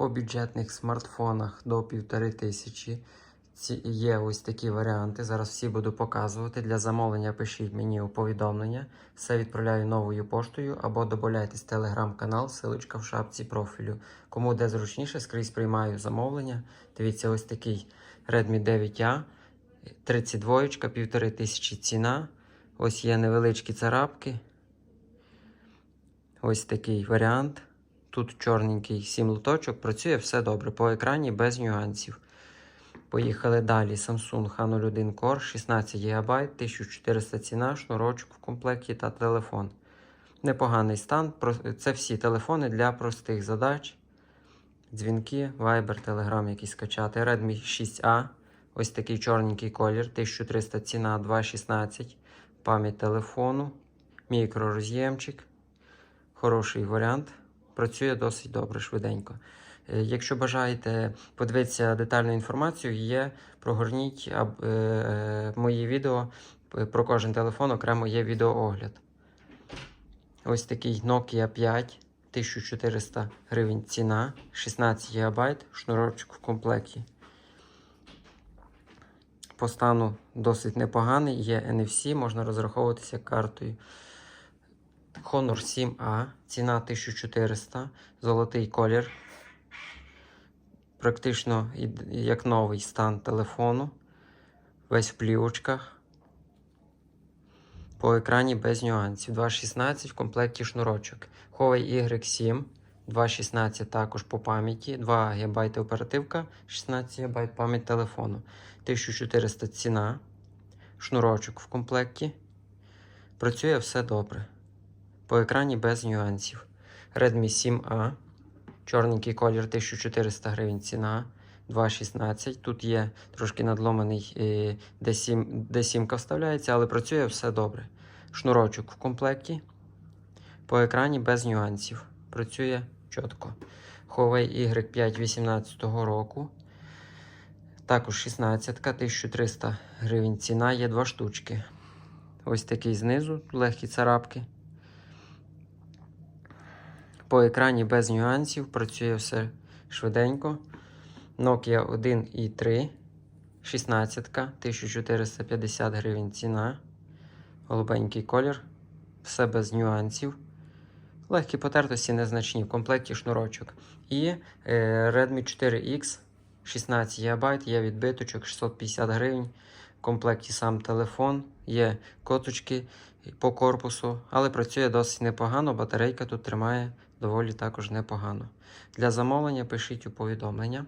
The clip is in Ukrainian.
По бюджетних смартфонах до 1500 ці є ось такі варіанти. Зараз всі буду показувати. Для замовлення пишіть мені у повідомлення. Все відправляю новою поштою або додавайтесь в телеграм-канал, силочка в шапці профілю. Кому де зручніше, скрізь приймаю замовлення. Дивіться, ось такий Redmi 9A, 32, 1500 ціна. Ось є невеличкі царапки. Ось такий варіант. Тут чорненький 7 лоточок, працює все добре. По екрані без нюансів. Поїхали далі. Samsung A01 Core 16 ГБ, 1400 ціна, шнурочок в комплекті та телефон. Непоганий стан. Це всі телефони для простих задач. Дзвінки, Viber, Telegram якийсь скачати. Redmi 6A. Ось такий чорненький колір, 1300 ціна, 2,16. Пам'ять телефону, мікророз'ємчик. Хороший варіант. Працює досить добре, швиденько. Е, Якщо бажаєте подивитися детальну інформацію, є прогорніть е, мої відео е, про кожен телефон, окремо є відеоогляд. Ось такий Nokia 5, 1400 гривень ціна, 16 ГБ, шнурочок в комплекті. По стану досить непоганий, є NFC, можна розраховуватися картою. Honor 7A, ціна 1400, золотий колір. Практично як новий стан телефону. Весь в плівочках. По екрані без нюансів. 2.16 в комплекті шнурочок. Huawei Y7, 2.16 також по пам'яті, 2 ГБ оперативка, 16 ГБ пам'ять телефону. 1400 ціна. Шнурочок в комплекті. Працює все добре. По екрані без нюансів. Redmi 7A. Чорненький колір 1400 гривень ціна. 2,16. Тут є трошки надломаний, е, де, сім, де сімка вставляється, але працює все добре. Шнурочок в комплекті. По екрані без нюансів. Працює чітко. Huawei Y5 18 року. Також 16, 1300 гривень ціна, є два штучки. Ось такий знизу, легкі царапки. По екрані без нюансів, працює все швиденько. Nokia 1 і 3, 16, 1450 гривень ціна. Голубенький колір. Все без нюансів. Легкі потертості незначні в комплекті шнурочок. І е, Redmi 4X 16 ГБ, є відбиточок 650 гривень. В комплекті сам телефон, є коточки по корпусу, але працює досить непогано. Батарейка тут тримає доволі також непогано. Для замовлення пишіть у повідомлення.